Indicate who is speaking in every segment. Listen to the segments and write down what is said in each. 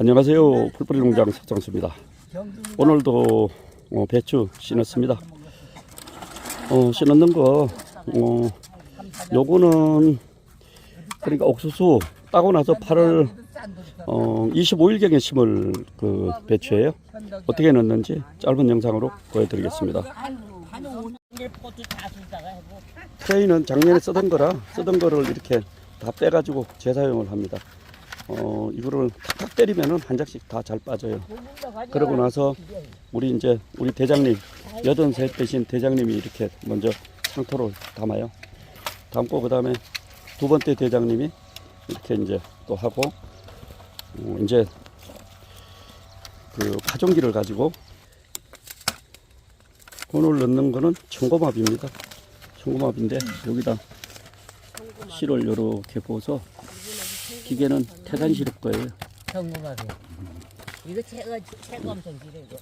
Speaker 1: 안녕하세요. 풀뿌리 농장 석장수입니다. 오늘도 어, 배추 심었습니다. 어, 심는 거, 어, 요거는 그러니까 옥수수 따고 나서 8월 어, 25일경에 심을 그 배추예요. 어떻게 넣는지 짧은 영상으로 보여드리겠습니다. 트레이는 작년에 쓰던 거라 쓰던 거를 이렇게 다 빼가지고 재사용을 합니다. 어, 이거를 탁탁 때리면은 한 장씩 다 잘 빠져요. 그러고 나서 우리 이제 우리 대장님 여든 셋 대신 대장님이 이렇게 먼저 상토를 담아요. 담고 그 다음에 두 번째 대장님이 이렇게 이제 또 하고 어, 이제 그 파종기를 가지고 오늘 넣는 거는 청고맙입니다. 청고맙인데 여기다 실을 이렇게 부어서 기계는 태산 시럽 거예요.
Speaker 2: 정금하게. 이거 채가 채가 엄청 길어 이거.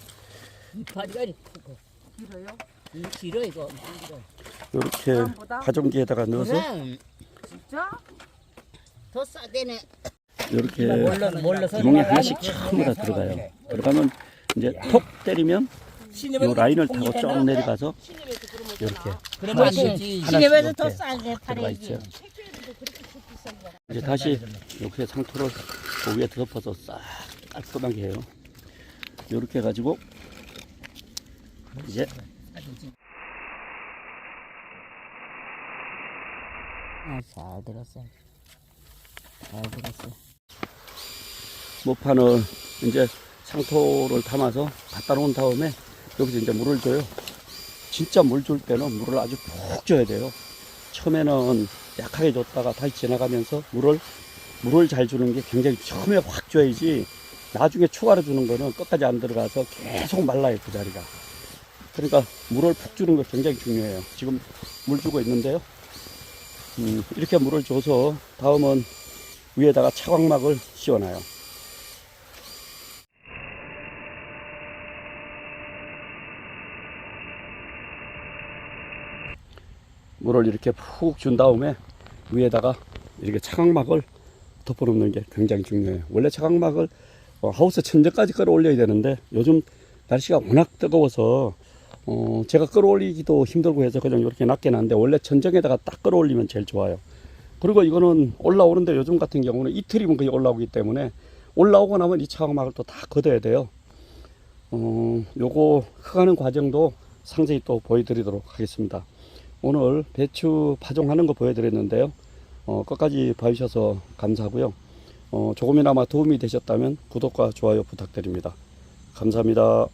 Speaker 2: 이파리가 이렇게 크고. 길어요? 이거 길어 이거. 길어.
Speaker 1: 이렇게 파종기에다가 넣어서
Speaker 2: 그럼
Speaker 3: 진짜?
Speaker 2: 더 싸대네.
Speaker 1: 이렇게
Speaker 2: 몰라.
Speaker 1: 구멍에 하나씩 처음으로 다 들어가요. 들어가면 이제 톡 때리면 이 라인을 타고 쭉 내려가서 이렇게
Speaker 2: 그러면 안
Speaker 1: 하나씩,
Speaker 2: 되지.
Speaker 1: 하나씩
Speaker 2: 더
Speaker 1: 이렇게
Speaker 2: 싸게
Speaker 1: 들어가
Speaker 2: 팔아야지.
Speaker 1: 있죠. 이제 다시 이렇게 상토를 그 위에 덮어서 싹 깔끔하게 해요. 이렇게 해가지고 이제
Speaker 2: 아, 잘 들었어. 잘 들었어.
Speaker 1: 모판을 이제 상토를 담아서 갖다 놓은 다음에 여기서 이제 물을 줘요. 진짜 물 줄 때는 물을 아주 푹 줘야 돼요. 처음에는 약하게 줬다가 다시 지나가면서 물을 물을 잘 주는 게 굉장히 처음에 확 줘야지 나중에 추가로 주는 거는 끝까지 안 들어가서 계속 말라요 그 자리가. 그러니까 물을 푹 주는 거 굉장히 중요해요. 지금 물 주고 있는데요. 음, 이렇게 물을 줘서 다음은 위에다가 차광막을 씌워놔요. 물을 이렇게 푹 준 다음에 위에다가 이렇게 차광막을 덮어놓는 게 굉장히 중요해요. 원래 차광막을 어, 하우스 천정까지 끌어올려야 되는데 요즘 날씨가 워낙 뜨거워서 어, 제가 끌어올리기도 힘들고 해서 그냥 이렇게 낮게 놨는데 원래 천정에다가 딱 끌어올리면 제일 좋아요. 그리고 이거는 올라오는데 요즘 같은 경우는 이틀이면 거의 올라오기 때문에 올라오고 나면 이 차광막을 또 다 걷어야 돼요. 어, 요거 흑하는 과정도 상세히 또 보여드리도록 하겠습니다. 오늘 배추 파종하는 거 보여드렸는데요. 어, 끝까지 봐주셔서 감사하고요. 어, 조금이나마 도움이 되셨다면 구독과 좋아요 부탁드립니다. 감사합니다.